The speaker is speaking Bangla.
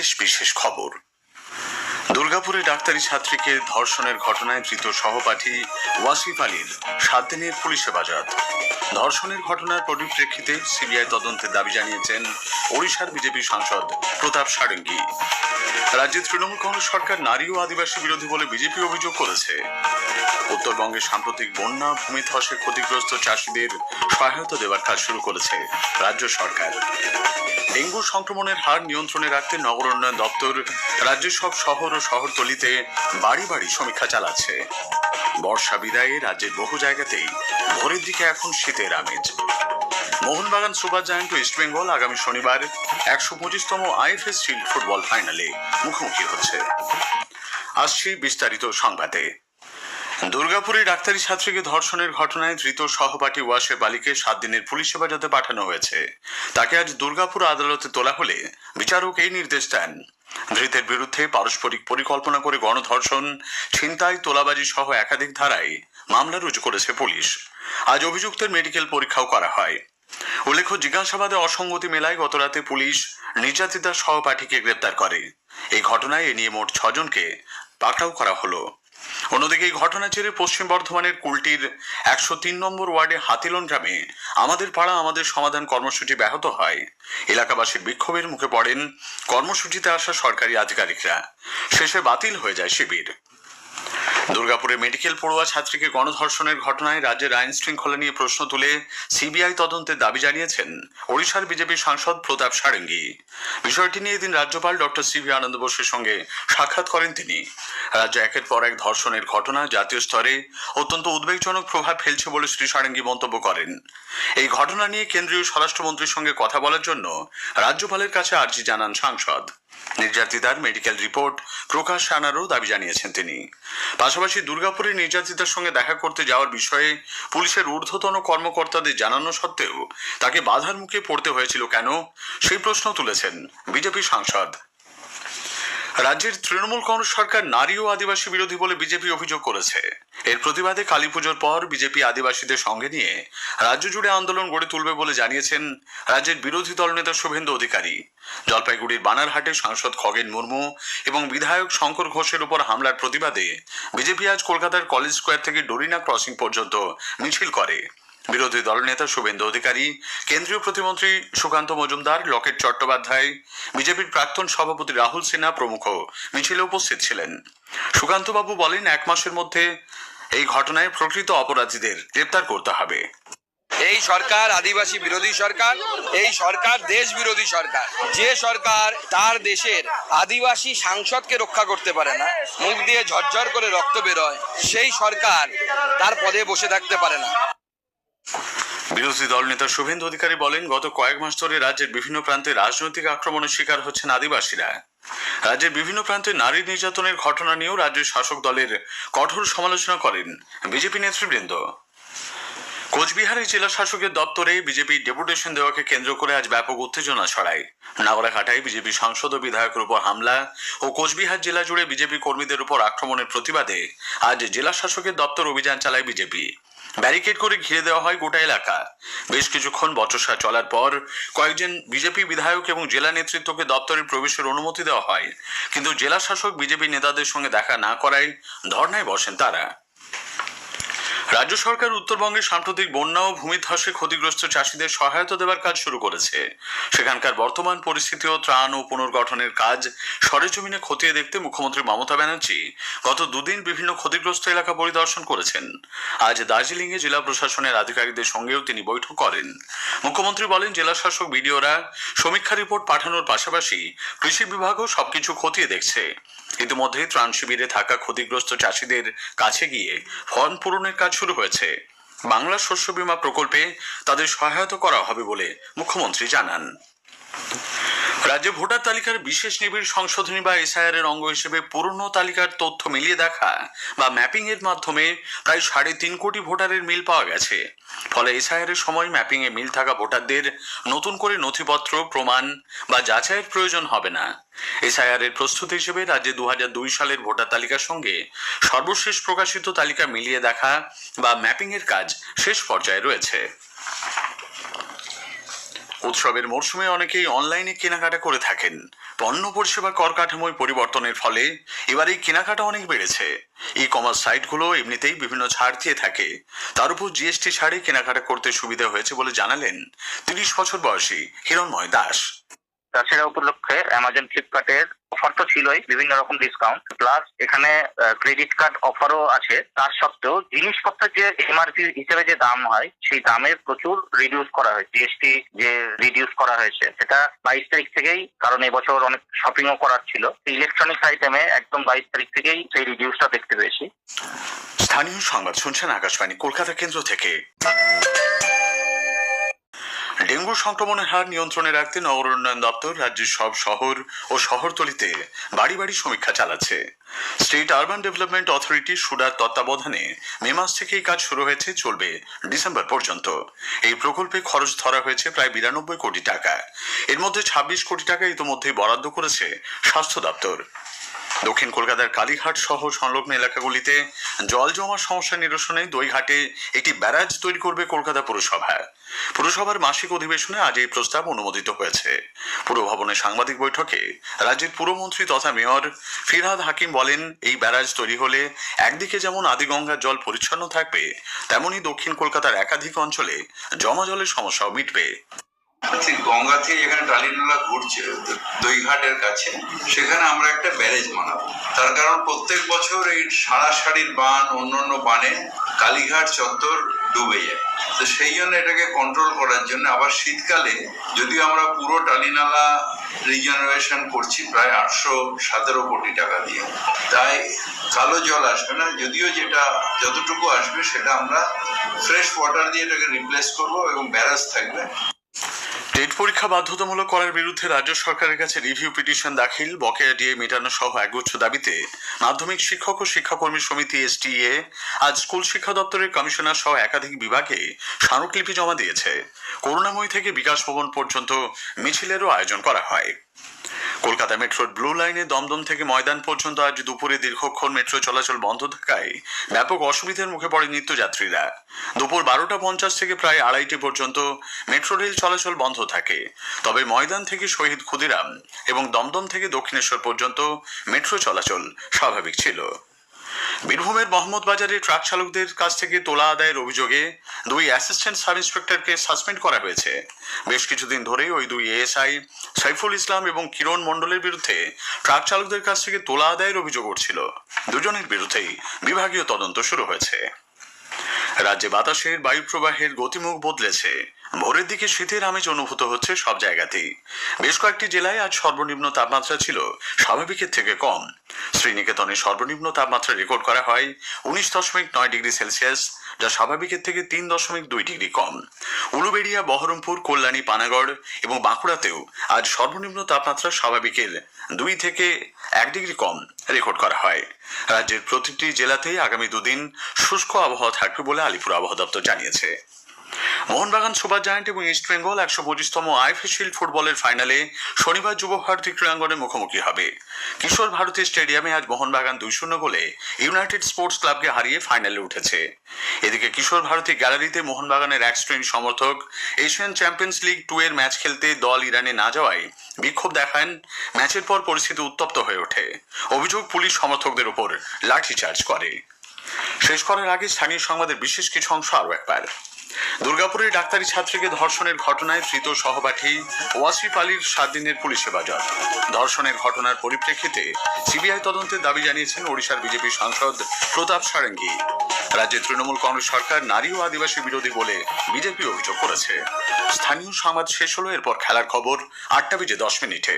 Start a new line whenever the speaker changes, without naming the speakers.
বিশেষ বিশেষ খবর। দুর্গাপুরে ডাক্তারি ছাত্রীকে ধর্ষণের ঘটনায় ধৃত সহপাঠী ওয়াসিফ আলীর সাত দিনের পুলিশ হেফাজত। ধর্ষণের ঘটনার পরিপ্রেক্ষিতে সিবিআই তদন্তের দাবি জানিয়েছেন ওড়িশার বিজেপি সাংসদ প্রতাপ সারেঙ্গি। রাজ্যে তৃণমূল কংগ্রেস সরকার নারী ও আদিবাসী বিরোধী বলে বিজেপি অভিযোগ করেছে। উত্তরবঙ্গে সাম্প্রতিক বন্যা ভূমিধসে ক্ষতিগ্রস্ত চাষিদের সহায়তা দেওয়ার কাজ শুরু করেছে রাজ্য সরকার। ডেঙ্গু সংক্রমণের হার নিয়ন্ত্রণে রাখতে নগর উন্নয়ন দপ্তর রাজ্যের সব শহর ও শহরতলিতে বাড়ি বাড়ি সমীক্ষা চালাচ্ছে। বর্ষা বিদায়ে রাজ্যের বহু জায়গাতেই ভোরের দিকে এখন শীতের আমেজ। মোহনবাগান সুপার জায়ান্ট ও ইস্টবেঙ্গল আগামী শনিবার একশো পঁচিশতম আইএফএস শিল্ড ফুটবল ফাইনালে মুখোমুখি হচ্ছে। আসছি বিস্তারিত সংবাদে। দুর্গাপুরে ডাক্তারি ছাত্রীকে ধর্ষণের ঘটনায় ধৃত সহপাঠী ওয়াসে বালিকে সাত দিনের পুলিশ হেফাজতে পাঠানো হয়েছে। তাকে আজ দুর্গাপুর আদালতে তোলা হলে বিচারক এই নির্দেশ দেন। ধৃতের বিরুদ্ধে পারস্পরিক পরিকল্পনা করে গণধর্ষণ, ছিনতাই, তোলাবাজি সহ একাধিক ধারায় মামলা রুজু করেছে পুলিশ। আজ অভিযুক্তের মেডিকেল পরীক্ষাও করা হয়। উল্লেখ্য, জিজ্ঞাসাবাদে অসঙ্গতি মেলায় গতরাতে পুলিশ নির্যাতিতার সহপাঠীকে গ্রেপ্তার করে। এই ঘটনায় এ নিয়ে মোট ছজনকে পাকড়াও করা হলো। অন্যদিকে এই ঘটনা জেরে পশ্চিম বর্ধমানের কুলটির একশো তিন নম্বর ওয়ার্ডে হাতিলন গ্রামে আমাদের পাড়া আমাদের সমাধান কর্মসূচি ব্যাহত হয়। এলাকাবাসীর বিক্ষোভের মুখে পড়েন কর্মসূচিতে আসা সরকারি আধিকারিকরা। শেষে বাতিল হয়ে যায় শিবির। দুর্গাপুরে মেডিকেল পড়ুয়া ছাত্রীকে গণধর্ষণের ঘটনায় রাজ্যের আইন শৃঙ্খলা নিয়ে প্রশ্ন তুলে সিবিআই তদন্তের দাবি জানিয়েছেন ওড়িশার বিজেপি সাংসদ প্রতাপ সারেঙ্গি। বিষয়টি নিয়ে এদিন রাজ্যপাল ডক্টর সিভি আনন্দ বোসের সঙ্গে সাক্ষাৎ করেন তিনি। রাজ্যে একের পর এক ধর্ষণের ঘটনা জাতীয় স্তরে অত্যন্ত উদ্বেগজনক প্রভাব ফেলছে বলে শ্রী সারেঙ্গি মন্তব্য করেন। এই ঘটনা নিয়ে কেন্দ্রীয় স্বরাষ্ট্রমন্ত্রীর সঙ্গে কথা বলার জন্য রাজ্যপালের কাছে আর্জি জানান সাংসদ। নির্যাতিতার মেডিকেল রিপোর্ট প্রকাশ আনারও দাবি জানিয়েছেন তিনি। পাশাপাশি দুর্গাপুরে নির্যাতিতার সঙ্গে দেখা করতে যাওয়ার বিষয়ে পুলিশের ঊর্ধ্বতন কর্মকর্তাদের জানানো সত্ত্বেও তাকে বাধার মুখে পড়তে হয়েছিল কেন? সেই প্রশ্ন তুলেছেন বিজেপি সাংসদ রাজ্যের তৃণমূল কংগ্রেস সরকার নারী ও আদিবাসী বিরোধী বলে বিজেপি অভিযোগ করেছে। এর প্রতিবাদে কালী পুজোর পর বিজেপি আদিবাসীদের সঙ্গে নিয়ে রাজ্য জুড়ে আন্দোলন গড়ে তুলবে বলে জানিয়েছেন রাজ্যের বিরোধী দলনেতা শুভেন্দু অধিকারী। জলপাইগুড়ির বানারহাটে সাংসদ খগেন মুর্মু এবং বিধায়ক শঙ্কর ঘোষের উপর হামলার প্রতিবাদে বিজেপি আজ কলকাতার কলেজ স্কোয়ার থেকে ডোরিনা ক্রসিং পর্যন্ত মিছিল করে। বিরোধী দলনেতা শুভেন্দু অধিকারী, কেন্দ্রীয় প্রতিমন্ত্রী সুকান্ত মজুমদার, লকেট চট্টোপাধ্যায়, বিজেপির প্রাক্তন সভাপতি রাহুল সিনহা প্রমুখ মিছিলে উপস্থিত ছিলেন। সুকান্তবাবু বলেন, এক মাসের মধ্যে এই ঘটনায় প্রকৃত অপরাধীদের গ্রেপ্তার করতে হবে।
এই সরকার আদিবাসী বিরোধী সরকার, এই সরকার দেশ বিরোধী সরকার। যে সরকার তার দেশের আদিবাসী সাংসদকে রক্ষা করতে পারে না, মুখ দিয়ে ঝরঝর করে রক্ত বেরোয়, সেই সরকার তার পদে বসে থাকতে পারে না।
বিরোধী দলনেতা শুভেন্দু অধিকারী বলেন, গত কয়েক মাস ধরে রাজ্যের বিভিন্ন প্রান্তে রাজনৈতিক আক্রমণের শিকার হচ্ছেন আদিবাসীরা। রাজ্যের বিভিন্ন প্রান্তে নারী নির্যাতনের ঘটনা নিয়েও রাজ্যের শাসক দলের কঠোর সমালোচনা করেন বিজেপি নেতৃবৃন্দ। কোচবিহারের জেলা শাসকের দপ্তরে বিজেপি ডেপুটেশন দেওয়াকে কেন্দ্র করে আজ ব্যাপক উত্তেজনা ছড়ায়। নাগরাঘাটায় বিজেপি সাংসদ ও বিধায়কের উপর হামলা ও কোচবিহার জেলা জুড়ে বিজেপি কর্মীদের উপর আক্রমণের প্রতিবাদে আজ জেলা শাসকের দপ্তর অভিযান চালায় বিজেপি। ব্যারিকেড করে ঘিরে দেওয়া হয় গোটা এলাকা। বেশ কিছুক্ষণ বচসা চলার পর কয়েকজন বিজেপি বিধায়ক এবং জেলা নেতৃত্বকে দপ্তরে প্রবেশের অনুমতি দেওয়া হয়। কিন্তু জেলা শাসক বিজেপি নেতাদের সঙ্গে দেখা না করায় ধর্নায় বসেন তারা। রাজ্য সরকার উত্তরবঙ্গে সাম্প্রতিক বন্যা ও ভূমিধসে ক্ষতিগ্রস্ত চাষিদের সহায়তা দেওয়ার কাজ শুরু করেছে। সেখানকার বর্তমান পরিস্থিতি ও ত্রাণ ও পুনর্গঠনের কাজ সরেজমিনে খতিয়ে দেখতে মুখ্যমন্ত্রী মমতা ব্যানার্জি গত দুদিন বিভিন্ন ক্ষতিগ্রস্ত এলাকা পরিদর্শন করেছেন। আজ দার্জিলিংয়ে জেলা প্রশাসনের আধিকারিকদের সঙ্গেও তিনি বৈঠক করেন। মুখ্যমন্ত্রী বলেন, জেলা শাসক বিডিওরা সমীক্ষা রিপোর্ট পাঠানোর পাশাপাশি কৃষি বিভাগও সবকিছু খতিয়ে দেখছে। ইতিমধ্যে ত্রাণ শিবিরে থাকা ক্ষতিগ্রস্ত চাষিদের কাছে গিয়ে ফর্ম পূরণের কাজ শুরু হয়েছে। বাংলা শস্য বীমা প্রকল্পে তাদের সহায়তা করা হবে বলে মুখ্যমন্ত্রী জানান। রাজ্যে ভোটার তালিকার বিশেষ নিবিড় সংশোধনী বা এসআইআর এর অঙ্গ হিসেবে পুরনো তালিকার তথ্য মিলিয়ে দেখা বা ম্যাপিং এর মাধ্যমে প্রায় সাড়ে তিন কোটি ভোটারের মিল পাওয়া গেছে। ফলে এসআইআর এর সময় ম্যাপিং এ মিল থাকা ভোটারদের নতুন করে নথিপত্র, প্রমাণ বা যাচাইয়ের প্রয়োজন হবে না। এসআইআর এর প্রস্তুতি হিসেবে রাজ্যে দু দুই সালের ভোটার তালিকার সঙ্গে সর্বশেষ প্রকাশিত তালিকা মিলিয়ে দেখা বা ম্যাপিং এর কাজ শেষ পর্যায়ে রয়েছে। উৎসবের মরশুমে অনেকেই অনলাইনে কেনাকাটা করে থাকেন। পণ্য পরিষেবা কর কাঠামোয় পরিবর্তনের ফলে এবার এই কেনাকাটা অনেক বেড়েছে। ই কমার্স সাইটগুলো এমনিতেই বিভিন্ন ছাড় দিয়ে থাকে। তার উপর জিএসটি ছাড়ে কেনাকাটা করতে সুবিধা হয়েছে বলে জানালেন তিরিশ বছর বয়সী হিরণময় দাস।
তাছাড়া উপলক্ষে অ্যামাজন ফ্লিপকার্টের অফার তো ছিলই, বিভিন্ন রকম ডিসকাউন্ট প্লাস এখানে ক্রেডিট কার্ড অফারও আছে। তার সত্ত্বেও, জিনিসপত্রের যে এমআরপি হিসেবে যে দাম হয়, সেই দামের প্রচুর রিডিউস করা হয়েছে। জিএসটি যে রিডিউস করা হয়েছে, সেটা বাইশ তারিখ থেকেই, কারণ এবছর অনেক শপিংও করার ছিল। ইলেকট্রনিক্স আইটেমে একদম বাইশ তারিখ থেকেই সেই রিডিউসটা দেখতে পেয়েছি।
স্থানীয় সংবাদ শুনছেন আকাশবাণী, কলকাতা কেন্দ্র থেকে। ডেঙ্গু সংক্রমণের হার নিয়ন্ত্রণে রাখতে নগর উন্নয়ন দপ্তর রাজ্যের সব শহর ও শহরতলিতে বাড়ি বাড়ি সমীক্ষা চালাচ্ছে। স্টেট আরবান ডেভেলপমেন্ট অথরিটি সুডার তত্ত্বাবধানে মে মাস থেকে এই কাজ শুরু হয়েছে, চলবে ডিসেম্বর পর্যন্ত। এই প্রকল্পে খরচ ধরা হয়েছে প্রায় বিরানব্বই কোটি টাকা। এর মধ্যে ছাব্বিশ কোটি টাকা ইতিমধ্যেই বরাদ্দ করেছে স্বাস্থ্য দপ্তর। দক্ষিণ কলকাতার কালীঘাট সহ সংলগ্ন এলাকাগুলিতে জল জমার সমস্যা নিরসনে দইঘাটে একটি ব্যারাজ তৈরি করবে কলকাতা পুরসভা। পুরসভার মাসিক অধিবেশনে আজ এই প্রস্তাব অনুমোদিত হয়েছে। পুর ভবনে সাংবাদিক বৈঠকে রাজ্যের পুরমন্ত্রী তথা মেয়র ফিরহাদ হাকিম বলেন, এই ব্যারাজ তৈরি হলে একদিকে যেমন আদিগঙ্গার জল পরিচ্ছন্ন থাকবে, তেমনি দক্ষিণ কলকাতার একাধিক অঞ্চলে জমা জলের সমস্যাও মিটবে।
ঠিক গঙ্গা থেকে যেখানে টালিনালা ঘুরছে, দইঘাটের কাছে, সেখানে আমরা একটা ব্যারেজ বানাবো তার কারণ প্রত্যেক বছর এই সারা সারির বান, অন্যান্য বানে কালীঘাট চত্বর ডুবে যায়। তো সেই জন্য এটাকে কন্ট্রোল করার জন্য আবার শীতকালে যদি আমরা পুরো টালিনালা রিজেনারেশন করছি প্রায় আটশো সতেরো কোটি টাকা দিয়ে। তাই কালো জল আসবে না, যদিও যেটা যতটুকু আসবে সেটা আমরা ফ্রেশ ওয়াটার দিয়ে এটাকে রিপ্লেস করব এবং ব্যারাজ থাকবে।
টেট পরীক্ষা বাধ্যতামূলক করার বিরুদ্ধে রাজ্য সরকারের কাছে রিভিউ পিটিশন দাখিল, বকেয়া ডিএ মেটানো সহ একগুচ্ছ দাবিতে মাধ্যমিক শিক্ষক ও শিক্ষাকর্মী সমিতি এসটিএ আজ স্কুল শিক্ষা দপ্তরের কমিশনার সহ একাধিক বিভাগে স্মারকলিপি জমা দিয়েছে। করুণাময়ী থেকে বিকাশ ভবন পর্যন্ত মিছিলেরও আয়োজন করা হয়। কলকাতা মেট্রোর ব্লু লাইনে দমদম থেকে ময়দান পর্যন্ত আজ দুপুরে দীর্ঘক্ষণ মেট্রো চলাচল বন্ধ থাকায় ব্যাপক অসুবিধার মুখে পড়ে নিত্যযাত্রীরা। দুপুর বারোটা পঞ্চাশ থেকে প্রায় আড়াইটি পর্যন্ত মেট্রো রেল চলাচল বন্ধ থাকে। তবে ময়দান থেকে শহীদ ক্ষুদিরাম এবং দমদম থেকে দক্ষিণেশ্বর পর্যন্ত মেট্রো চলাচল স্বাভাবিক ছিল। বীরভূমের মোহাম্মদ বাজারে ট্রাক চালকদের কাছ থেকে তোলা আদায়ের অভিযোগে দুই অ্যাসিস্ট্যান্ট সাব ইন্সপেক্টরকে সাসপেন্ড করা হয়েছে। বেশ কিছুদিন ধরে ওই দুই এএসআই সাইফুল ইসলাম এবং কিরণ মণ্ডলের বিরুদ্ধে ট্রাক চালকদের কাছ থেকে তোলা আদায়ের অভিযোগ উঠছিল। দুজনের বিরুদ্ধেই বিভাগীয় তদন্ত শুরু হয়েছে। রাজ্যে বাতাসের বায়ু প্রবাহের গতিমুখ বদলেছে। ভোরের দিকে শীতের আমেজ অনুভূত হচ্ছে সব জায়গাতেই। বেশ কয়েকটি জেলায় আজ সর্বনিম্ন তাপমাত্রা ছিল স্বাভাবিকের থেকে কম। শ্রীনিকেতনে সর্বনিম্ন তাপমাত্রা রেকর্ড করা হয় উনিশ দশমিক নয় ডিগ্রি সেলসিয়াস। যা স্বাভাবিকের থেকে তিন দশমিক দুই ডিগ্রি কম। উলুবেড়িয়া, বহরমপুর, কল্যাণী, পানাগড় এবং বাঁকুড়াতেও আজ সর্বনিম্ন তাপমাত্রা স্বাভাবিকের দুই থেকে এক ডিগ্রি কম রেকর্ড করা হয়। রাজ্যের প্রতিটি জেলাতেই আগামী দুদিন শুষ্ক আবহাওয়া থাকবে বলে আলিপুর আবহাওয়া দপ্তর জানিয়েছে। মোহনবাগান সুপার জায়ান্ট এবং ইস্ট বেঙ্গল একশো পঁচিশতম আইএফএ শিল্ড ফুটবলের ফাইনালে শনিবার যুব ভারতী ক্রীড়াঙ্গনে মুখোমুখি হবে। কিশোর ভারতী স্টেডিয়ামে আজ মোহনবাগান দুই শূন্য গোলে ইউনাইটেড স্পোর্টস ক্লাবকে হারিয়ে ফাইনালে উঠেছে। এদিকে কিশোর ভারতী গ্যালারিতে মোহনবাগানের এক শ্রেণি সমর্থক এশিয়ান চ্যাম্পিয়ন্স লিগ টু এর ম্যাচ খেলতে দল ইরানে না যাওয়ায় বিক্ষোভ দেখান। ম্যাচের পর পরিস্থিতি উত্তপ্ত হয়ে ওঠে। অভিযোগ পুলিশ সমর্থকদের উপর লাঠিচার্জ করে। শেষ করার আগে স্থানীয় সংবাদের বিশেষ কিছু অংশ আরও একবার। দুর্গাপুরে ডাক্তারি ছাত্রীকে ধর্ষণের ঘটনায় ধৃত সহপাঠী ওয়াসিফ আলীর সাত দিনের পুলিশ হেফাজত। ধর্ষণের ঘটনার পরিপ্রেক্ষিতে সিবিআই তদন্তের দাবি জানিয়েছেন ওড়িশার বিজেপি সাংসদ প্রতাপ সারেঙ্গি। রাজ্যে তৃণমূল কংগ্রেস সরকার নারী ও আদিবাসী বিরোধী বলে বিজেপি অভিযোগ করেছে। স্থানীয় সংবাদ শেষ হলো, এরপর খেলার খবর আটটা বেজে দশ মিনিটে।